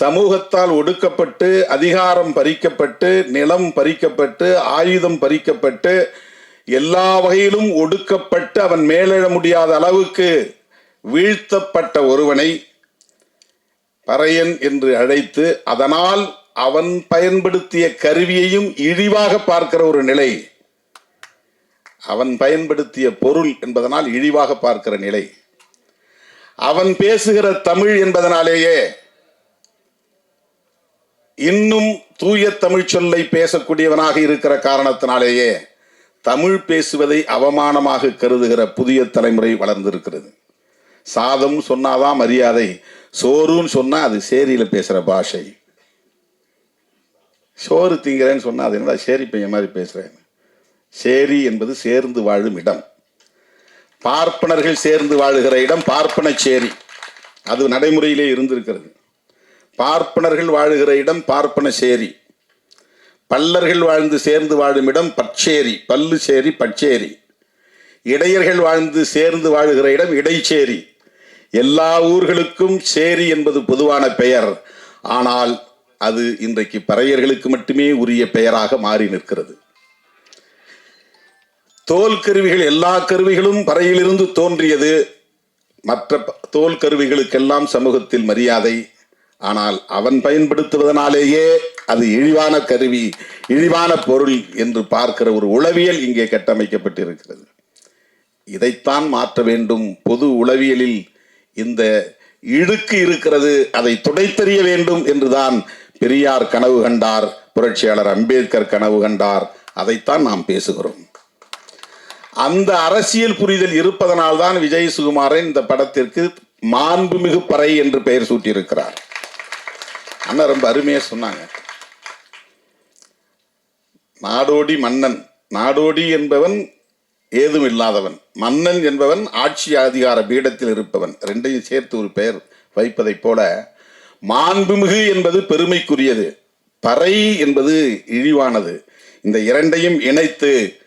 சமூகத்தால் ஒடுக்கப்பட்டு அதிகாரம் பறிக்கப்பட்டு நிலம் பறிக்கப்பட்டு ஆயுதம் பறிக்கப்பட்டு எல்லா வகையிலும் ஒடுக்கப்பட்டு அவன் மேலெழ முடியாத அளவுக்கு வீழ்த்தப்பட்ட ஒருவனை பறையன் என்று அழைத்து அதனால் அவன் பயன்படுத்திய கருவியையும் இழிவாக பார்க்கிற ஒரு நிலை. அவன் பயன்படுத்திய பொருள் என்பதனால் இழிவாக பார்க்கிற நிலை. அவன் பேசுகிற தமிழ் என்பதனாலேயே இன்னும் தூய தமிழ் சொல்லை பேசக்கூடியவனாக இருக்கிற காரணத்தினாலேயே தமிழ் பேசுவதை அவமானமாக கருதுகிற புதிய தலைமுறை வளர்ந்திருக்கிறது. சாதம் சொன்னாதான் மரியாதை சோறுன்னு சொன்னா அது சேரியில பேசுற பாஷை. சோறு திங்கிறேன்னு சொன்னா அது என்னடா சேரி பையன் மாதிரி பேசுறேன். சேரி என்பது சேர்ந்து வாழும் இடம். பார்ப்பனர்கள் சேர்ந்து வாழுகிற இடம் பார்ப்பன சேரி. அது நடைமுறையிலே இருந்திருக்கிறது. பார்ப்பனர்கள் வாழுகிற இடம் பார்ப்பன சேரி. பல்லர்கள் வாழ்ந்து சேர்ந்து வாழும் இடம் பச்சேரி பல்லு சேரி பச்சேரி இடையர்கள் வாழ்ந்து சேர்ந்து வாழுகிற இடம் இடைச்சேரி. எல்லா ஊர்களுக்கும் சேரி என்பது பொதுவான பெயர். ஆனால் அது இன்றைக்கு பறையர்களுக்கு மட்டுமே உரிய பெயராக மாறி நிற்கிறது. தோல் கருவிகள் எல்லா கருவிகளும் பறையிலிருந்து தோன்றியது. மற்ற தோல் கருவிகளுக்கெல்லாம் சமூகத்தில் மரியாதை ஆனால் அவன் பயன்படுத்துவதனாலேயே அது இழிவான கருவி இழிவான பொருள் என்று பார்க்கிற ஒரு உளவியல் இங்கே கட்டமைக்கப்பட்டிருக்கிறது. இதைத்தான் மாற்ற வேண்டும். பொது உளவியலில் இந்த இழுக்கு இருக்கிறது அதை துடைத்தெறிய வேண்டும் என்றுதான் பெரியார் கனவு கண்டார் புரட்சியாளர் அம்பேத்கர் கனவு கண்டார். அதைத்தான் நாம் பேசுகிறோம். அந்த அரசியல் புரிதல் இருப்பதனால்தான் விஜய் சுகுமாரன் இந்த படத்திற்கு மாண்புமிகு பறை என்று பெயர் சூட்டியிருக்கிறார். அண்ணா ரொம்ப அருமையா சொன்னாங்க. நாடோடி மன்னன் நாடோடி என்பவன் ஏதும் இல்லாதவன். மன்னன் என்பவன் ஆட்சி அதிகார பீடத்தில் இருப்பவன். ரெண்டையும் சேர்த்து ஒரு பெயர் வைப்பதைப் போல மாண்புமிகு என்பது பெருமைக்குரியது பறை என்பது இழிவானது. இந்த இரண்டையும் இணைத்து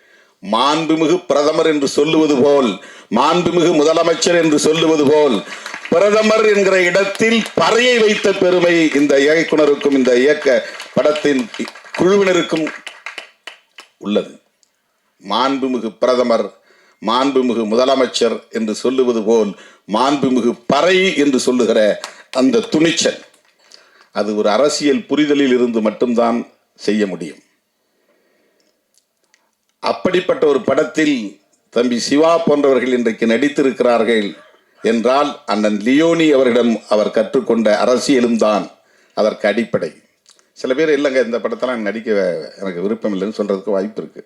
மாண்புமிகு பிரதமர் என்று சொல்லுவது போல் மாண்புமிகு முதலமைச்சர் என்று சொல்லுவது போல் பிரதமர் என்கிற இடத்தில் பறையை வைத்த பெருமை இந்த இயக்குனருக்கும் இந்த இயக்க படத்தின் குழுவினருக்கும் உள்ளது. மாண்புமிகு பிரதமர் மாண்புமிகு முதலமைச்சர் என்று சொல்லுவது போல் மாண்புமிகு பறை என்று சொல்லுகிற அந்த துணிச்சல் அது ஒரு அரசியல் புரிதலில் இருந்து மட்டும்தான் செய்ய முடியும். அப்படிப்பட்ட ஒரு படத்தில் தம்பி சிவா போன்றவர்கள் இன்றைக்கு நடித்திருக்கிறார்கள். என்றால் அண்ணன் லியோனி அவரிடம் அவர் கற்றுக்கொண்ட அரசியலும் தான் அதற்கு அடிப்படை. சில பேர் இல்லைங்க இந்த படத்தெல்லாம் நடிக்க எனக்கு விருப்பம் இல்லைன்னு சொல்றதுக்கு வாய்ப்பு இருக்கு.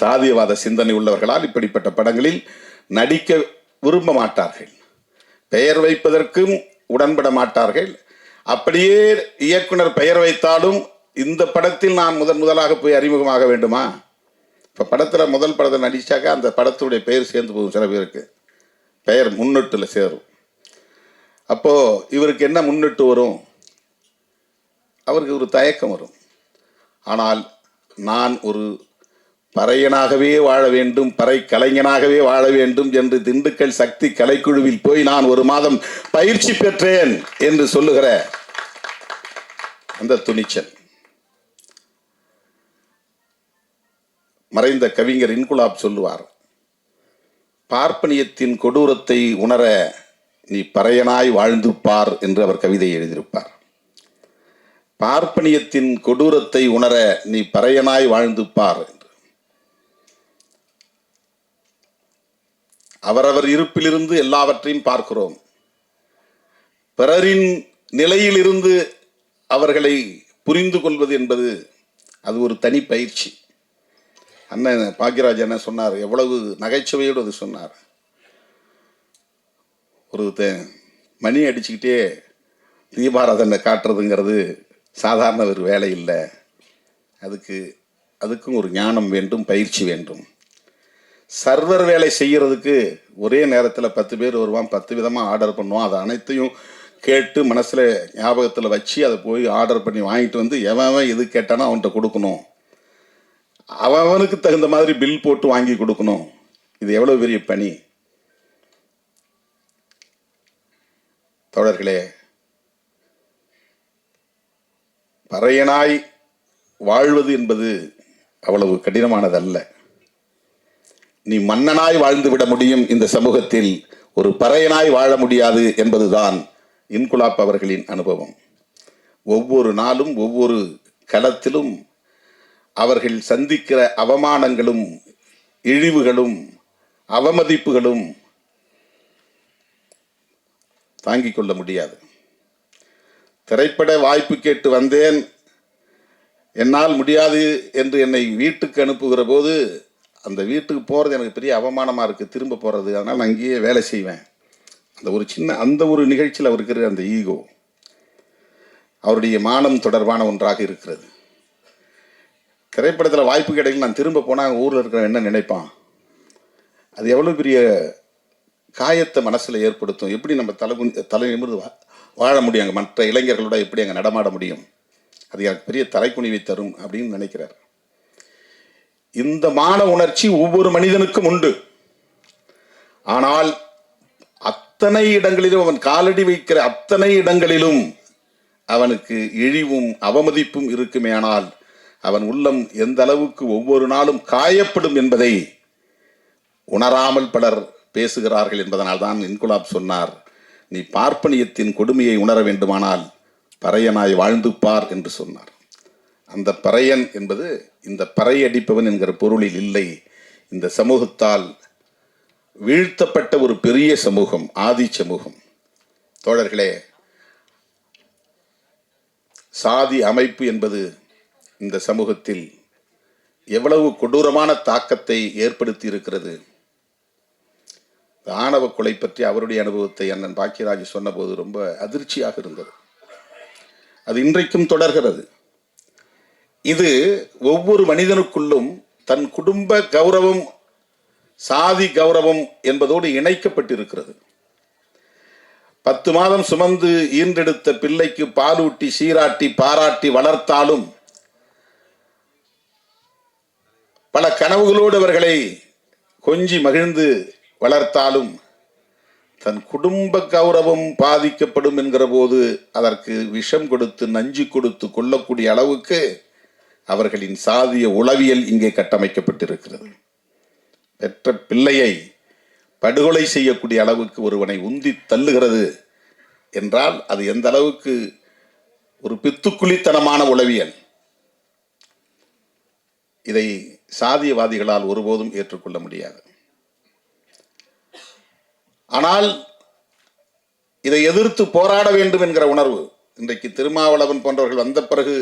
சாதியவாத சிந்தனை உள்ளவர்களால் இப்படிப்பட்ட படங்களில் நடிக்க விரும்ப மாட்டார்கள். பெயர் வைப்பதற்கும் உடன்பட மாட்டார்கள். அப்படியே இயக்குனர் பெயர் வைத்தாலும் இந்த படத்தில் நான் முதன் முதலாக போய் அறிமுகமாக வேண்டுமா? இப்போ படத்தில் முதல் படத்தை நடித்தாக்கா அந்த படத்துடைய பெயர் சேர்ந்து போகும் சில பேருக்கு. பெயர் முன்னொட்டில் சேரும். அப்போது இவருக்கு என்ன முன்னிட்டு வரும்? அவருக்கு ஒரு தயக்கம் வரும். ஆனால் நான் ஒரு பறையனாகவே வாழ வேண்டும் பறை கலைஞனாகவே வாழ வேண்டும் என்று திண்டுக்கல் சக்தி கலைக்குழுவில் போய் நான் ஒரு மாதம் பயிற்சி பெற்றேன் என்று சொல்லுகிற அந்த துணிச்சல். மறைந்த கவிஞர் இன்குலாப் சொல்லுவார் பார்ப்பனியத்தின் கொடூரத்தை உணர நீ பறையனாய் வாழ்ந்து பார் என்று அவர் கவிதை எழுதியிருப்பார். பார்ப்பனியத்தின் கொடூரத்தை உணர நீ பறையனாய் வாழ்ந்து பார் என்று. அவரவர் இருப்பிலிருந்து எல்லாவற்றையும் பார்க்கிறோம். பிறரின் நிலையிலிருந்து அவர்களை புரிந்து கொள்வது என்பது அது ஒரு தனி பயிற்சி. அண்ணன் பாக்கியராஜ் என்ன சொன்னார் எவ்வளவு நகைச்சுவையோடு அது சொன்னார். ஒரு மணி அடிச்சுக்கிட்டே தீபாராதனை காட்டுறதுங்கிறது சாதாரண ஒரு வேலை இல்லை. அதுக்கு அதுக்கும் ஒரு ஞானம் வேண்டும் பயிற்சி வேண்டும். சர்வர் வேலை செய்கிறதுக்கு ஒரே நேரத்தில் பத்து பேர் வருவான் பத்து விதமாக ஆர்டர் பண்ணுவான். அதை அனைத்தையும் கேட்டு மனசில் ஞாபகத்தில் வச்சு அதை போய் ஆர்டர் பண்ணி வாங்கிட்டு வந்து எவன் எது கேட்டானோ அவன்கிட்ட கொடுக்கணும். அவனுக்கு தகுந்த மாதிரி பில் போட்டு வாங்கி கொடுக்கணும். இது எவ்வளோ பெரிய பணி? தோழர்களே பறையனாய் வாழ்வது என்பது அவ்வளவு கடினமானதல்ல. நீ மன்னனாய் வாழ்ந்து விட முடியும் இந்த சமூகத்தில் ஒரு பறையனாய் வாழ முடியாது என்பதுதான் இன்குலாப் அவர்களின் அனுபவம். ஒவ்வொரு நாளும் ஒவ்வொரு களத்திலும் அவர்கள் சந்திக்கிற அவமானங்களும் இழிவுகளும் அவமதிப்புகளும் தாங்கிக் கொள்ள முடியாது. திரைப்பட வாய்ப்பு கேட்டு வந்தேன். என்னால் முடியாது என்று என்னை வீட்டுக்கு அனுப்புகிற போது அந்த வீட்டுக்கு போகிறது எனக்கு பெரிய அவமானமாக இருக்குது திரும்ப போகிறது அதனால் நான் அங்கேயே வேலை செய்வேன். அந்த ஒரு சின்ன அந்த ஒரு நிகழ்ச்சியில் அவருக்கிற அந்த ஈகோ அவருடைய மானம் தொடர்பான ஒன்றாக இருக்கிறது. திரைப்படத்தில் வாய்ப்பு கிடைக்கல நான் திரும்ப போனால் ஊரில் இருக்கிற என்ன நினைப்பான்? அது எவ்வளோ பெரிய காயத்தை மனசில் ஏற்படுத்தும்? எப்படி நம்ம தலை குனி- தலை நிமிர்ந்து வா- வாழ முடியும் அங்கே? மற்ற இளைஞர்களோட எப்படி அங்கே நடமாட முடியும்? அது எனக்கு பெரிய தலைக்குனிவை தரும் அப்படின்னு நினைக்கிறார். இந்த மான உணர்ச்சி ஒவ்வொரு மனிதனுக்கும் உண்டு. ஆனால் அத்தனை இடங்களிலும் அவன் காலடி வைக்கிற அத்தனை இடங்களிலும் அவனுக்கு இழிவும் அவமதிப்பும் இருக்குமே ஆனால் அவன் உள்ளம் எந்த அளவுக்கு ஒவ்வொரு நாளும் காயப்படும் என்பதை உணராமல் பலர் பேசுகிறார்கள் என்பதனால் தான் இன்குலாப் சொன்னார் நீ பார்ப்பனியத்தின் கொடுமையை உணர வேண்டுமானால் பறையனாய் வாழ்ந்து பார் என்று சொன்னார். அந்த பறையன் என்பது இந்த பறையடிப்பவன் என்கிற பொருளில் இல்லை. இந்த சமூகத்தால் வீழ்த்தப்பட்ட ஒரு பெரிய சமூகம் ஆதி சமூகம். தோழர்களே சாதி அமைப்பு என்பது இந்த சமூகத்தில் எவ்வளவு கொடூரமான தாக்கத்தை ஏற்படுத்தி இருக்கிறது ஆணவ கொலை பற்றி அவருடைய அனுபவத்தை அண்ணன் பாக்கியராஜ் சொன்னபோது ரொம்ப அதிர்ச்சியாக இருந்தது. அது இன்றைக்கும் தொடர்கிறது. இது ஒவ்வொரு மனிதனுக்குள்ளும் தன் குடும்ப கௌரவம் சாதி கௌரவம் என்பதோடு இணைக்கப்பட்டிருக்கிறது. பத்து மாதம் சுமந்து ஈன்றெடுத்த பிள்ளைக்கு பாலூட்டி சீராட்டி பாராட்டி வளர்த்தாலும் பல கனவுகளோடு அவர்களை கொஞ்சி மகிழ்ந்து வளர்த்தாலும் தன் குடும்ப கௌரவம் பாதிக்கப்படும் என்கிற போது அதற்கு விஷம் கொடுத்து நஞ்சு கொடுத்து கொள்ளக்கூடிய அளவுக்கு அவர்களின் சாதிய உளவியல் இங்கே கட்டமைக்கப்பட்டிருக்கிறது. பெற்ற பிள்ளையை படுகொலை செய்யக்கூடிய அளவுக்கு ஒருவனை உந்தி தள்ளுகிறது என்றால் அது எந்த அளவுக்கு ஒரு பித்துக்குளித்தனமான உளவியல். இதை சாதியவாதிகளால் ஒருபோதும் ஏற்றுக்கொள்ள முடியாது. ஆனால் இதை எதிர்த்து போராட வேண்டும் என்கிற உணர்வு இன்றைக்கு திருமாவளவன் போன்றவர்கள் வந்த பிறகு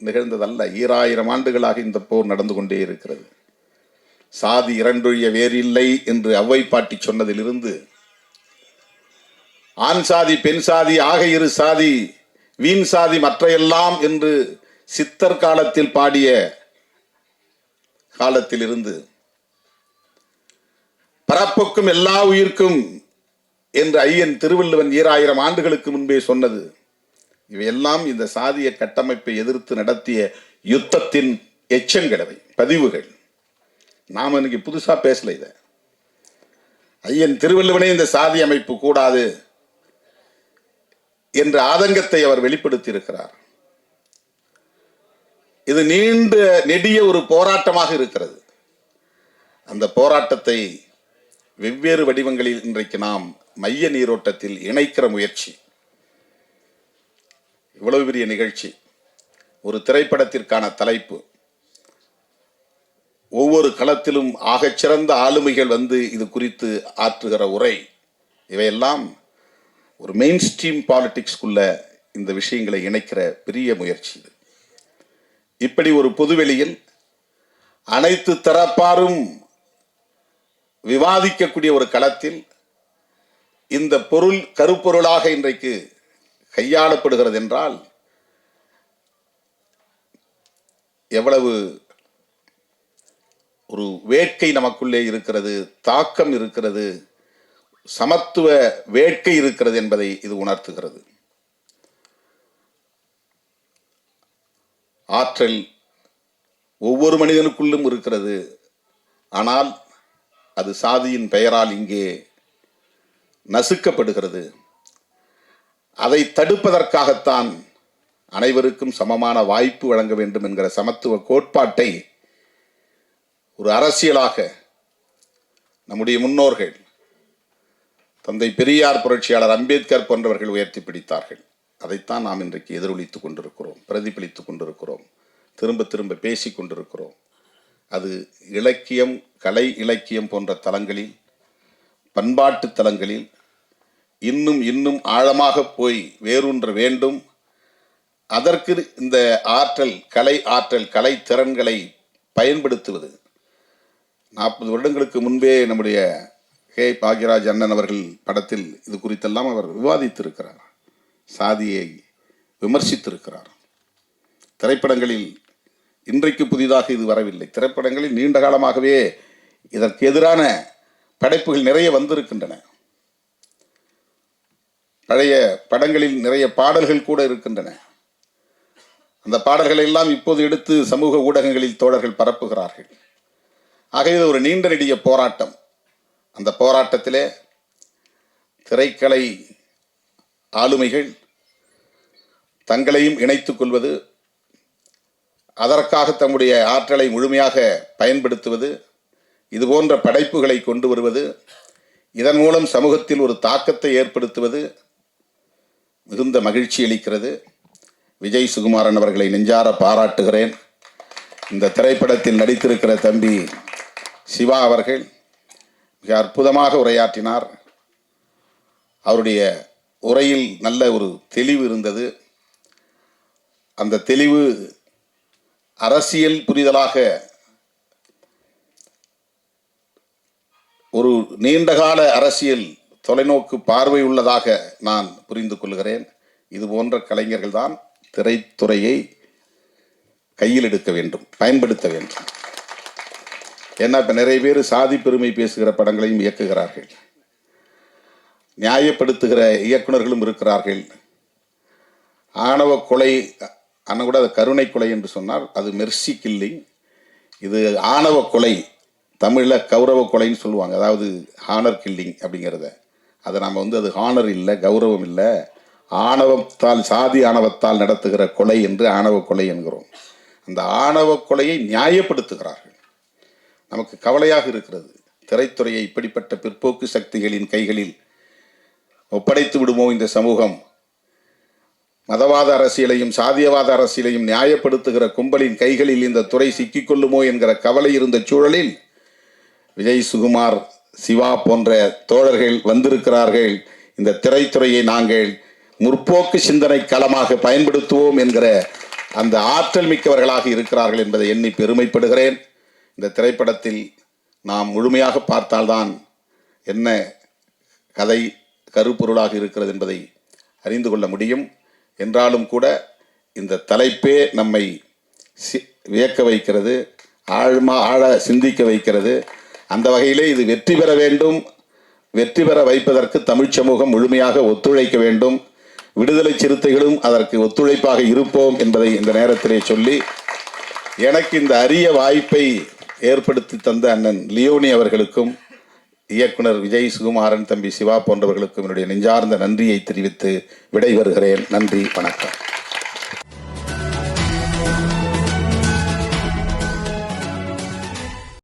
நிகழ்ந்ததல்ல. ஈராயிரம் ஆண்டுகளாக இந்த போர் நடந்து கொண்டே இருக்கிறது. சாதி இரண்டொழிய வேறில்லை என்று அவ்வை பாட்டி சொன்னதிலிருந்து ஆண் சாதி பெண் சாதி ஆக இரு சாதி வீண் சாதி மற்றையெல்லாம் என்று சித்தர் காலத்தில் பாடிய காலத்திலிருந்து பரப்புக்கும் எல்லா உயிர்க்கும் என்று ஐயன் திருவள்ளுவன் ஈராயிரம் ஆண்டுகளுக்கு முன்பே சொன்னது. இவையெல்லாம் இந்த சாதிய கட்டமைப்பை எதிர்த்து நடத்திய யுத்தத்தின் எச்சங்களவை பதிவுகள். நாம் இன்னைக்கு புதுசா பேசல இத. ஐயன் திருவள்ளுவனே இந்த சாதி அமைப்பு கூடாது என்ற ஆதங்கத்தை அவர் வெளிப்படுத்தி இருக்கிறார் இது நீண்ட நெடிய ஒரு போராட்டமாக இருக்கிறது. அந்த போராட்டத்தை வெவ்வேறு வடிவங்களில் இன்றைக்கு நாம் மைய நீரோட்டத்தில் இணைக்கிற முயற்சி. இவ்வளவு பெரிய நிகழ்ச்சி. ஒரு திரைப்படத்திற்கான தலைப்பு. ஒவ்வொரு களத்திலும் ஆகச்சிறந்த ஆளுமைகள் வந்து இது குறித்து ஆற்றுகிற உரை. இவையெல்லாம் ஒரு மெயின் ஸ்ட்ரீம் பாலிட்டிக்ஸ்குள்ள இந்த விஷயங்களை இணைக்கிற பெரிய முயற்சி இது. இப்படி ஒரு பொதுவெளியில் அனைத்து தரப்பாரும் விவாதிக்கக்கூடிய ஒரு களத்தில் இந்த பொருள் கருப்பொருளாக இன்றைக்கு கையாளப்படுகிறது என்றால் எவ்வளவு ஒரு வேட்கை நமக்குள்ளே இருக்கிறது தாக்கம் இருக்கிறது சமத்துவ வேட்கை இருக்கிறது என்பதை இது உணர்த்துகிறது. ஆற்றல் ஒவ்வொரு மனிதனுக்குள்ளும் இருக்கிறது. ஆனால் அது சாதியின் பெயரால் இங்கே நசுக்கப்படுகிறது. அதை தடுப்பதற்காகத்தான் அனைவருக்கும் சமமான வாய்ப்பு வழங்க வேண்டும் என்கிற சமத்துவ கோட்பாட்டை ஒரு அரசியலாக நம்முடைய முன்னோர்கள் தந்தை பெரியார் புரட்சியாளர் அம்பேத்கர் போன்றவர்கள் உயர்த்தி பிடித்தார்கள். அதைத்தான் நாம் இன்றைக்கு எதிரொலித்துக் கொண்டிருக்கிறோம் பிரதிபலித்துக் கொண்டிருக்கிறோம் திரும்ப திரும்ப பேசிக் கொண்டிருக்கிறோம். அது இலக்கியம் கலை இலக்கியம் போன்ற தலங்களில் பண்பாட்டு தலங்களில் இன்னும் இன்னும் ஆழமாக போய் வேரூன்ற வேண்டும். அதற்கு இந்த ஆற்றல் கலை ஆற்றல் கலை திறன்களை பயன்படுத்துவது. நாற்பது வருடங்களுக்கு முன்பே நம்முடைய கே பாக்யராஜ் அண்ணன் அவர்கள் படத்தில் இது குறித்தெல்லாம் அவர் விவாதித்திருக்கிறார். சாதியை விமர்சித்திருக்கிறார். திரைப்படங்களில் இன்றைக்கு புதிதாக இது வரவில்லை. திரைப்படங்களில் நீண்ட காலமாகவே இதற்கு எதிரான படைப்புகள் நிறைய வந்திருக்கின்றன. பழைய படங்களில் நிறைய பாடல்கள் கூட இருக்கின்றன. அந்த பாடல்களை எல்லாம் இப்போது எடுத்து சமூக ஊடகங்களில் தோழர்கள் பரப்புகிறார்கள். ஆக இது ஒரு நீண்ட நெடிய போராட்டம். அந்த போராட்டத்திலே திரைக்கலை ஆளுமைகள் தங்களையும் இணைத்துக் கொள்வது அதற்காக தம்முடைய ஆற்றலை முழுமையாக பயன்படுத்துவது இதுபோன்ற படைப்புகளை கொண்டு வருவது இதன் மூலம் சமூகத்தில் ஒரு தாக்கத்தை ஏற்படுத்துவது மிகுந்த மகிழ்ச்சி அளிக்கிறது. விஜய் சுகுமாரன் அவர்களை நெஞ்சார பாராட்டுகிறேன். இந்த திரைப்படத்தில் நடித்திருக்கிற தம்பி சிவா அவர்கள் மிக அற்புதமாக உரையாற்றினார். அவருடைய உரையில் நல்ல ஒரு தெளிவு இருந்தது. அந்த தெளிவு அரசியல் புரிதலாக ஒரு நீண்டகால அரசியல் தொலைநோக்கு பார்வை உள்ளதாக நான் புரிந்து கொள்கிறேன். இது போன்ற கலைஞர்கள் தான் திரைத்துறையை கையில் எடுக்க வேண்டும் பயன்படுத்த வேண்டும். ஏன்னா இப்போ நிறைய பேர் சாதி பெருமை பேசுகிற படங்களையும் இயக்குகிறார்கள். நியாயப்படுத்துகிற இயக்குனர்களும் இருக்கிறார்கள். ஆணவ கொலை அண்ணன் கூட அது கருணை கொலை என்று சொன்னார். அது மெர்சி கில்லிங். இது ஆணவ கொலை தமிழில் கௌரவ கொலைன்னு சொல்லுவாங்க. அதாவது ஹானர் கில்லிங் அப்படிங்கிறத. அதை நம்ம வந்து அது ஹானர் இல்லை கௌரவம் இல்லை. ஆணவத்தால் சாதி ஆணவத்தால் நடத்துகிற கொலை என்று ஆணவ கொலை என்கிறோம். அந்த ஆணவ கொலையை நியாயப்படுத்துகிறார்கள். நமக்கு கவலையாக இருக்கிறது. திரைத்துறையை இப்படிப்பட்ட பிற்போக்கு சக்திகளின் கைகளில் ஒப்படைத்து விடுமோ இந்த சமூகம்? மதவாத அரசியலையும் சாதியவாத அரசியலையும் நியாயப்படுத்துகிற கும்பலின் கைகளில் இந்த துறை சிக்கிக்கொள்ளுமோ என்கிற கவலை இருந்த சூழலில் விஜய் சுகுமார் சிவா போன்ற தோழர்கள் வந்திருக்கிறார்கள். இந்த திரைத்துறையை நாங்கள் முற்போக்கு சிந்தனை களமாக பயன்படுத்துவோம் என்கிற அந்த ஆற்றல் மிக்கவர்களாக இருக்கிறார்கள் என்பதை எண்ணி பெருமைப்படுகிறேன். இந்த திரைப்படத்தில் நாம் முழுமையாக பார்த்தால்தான் என்ன கதை கருப்பொருளாக இருக்கிறது என்பதை அறிந்து கொள்ள முடியும். என்றாலும் கூட இந்த தலைப்பே நம்மை சி- வியக்க வைக்கிறது ஆழ்மா ஆழ சிந்திக்க வைக்கிறது. அந்த வகையிலே இது வெற்றி பெற வேண்டும். வெற்றி பெற வைப்பதற்கு தமிழ்ச் சமூகம் முழுமையாக ஒத்துழைக்க வேண்டும். விடுதலை சிறுத்தைகளும் அதற்கு ஒத்துழைப்பாக இருப்போம் என்பதை இந்த நேரத்திலே சொல்லி எனக்கு இந்த அரிய வாய்ப்பை ஏற்படுத்தி தந்த அண்ணன் லியோனி அவர்களுக்கும் இயக்குனர் விஜய் சுகுமாரன் தம்பி சிவா போன்றவர்களுக்கும் என்னுடைய நெஞ்சார்ந்த நன்றியை தெரிவித்து விடைபெறுகிறேன். நன்றி வணக்கம்.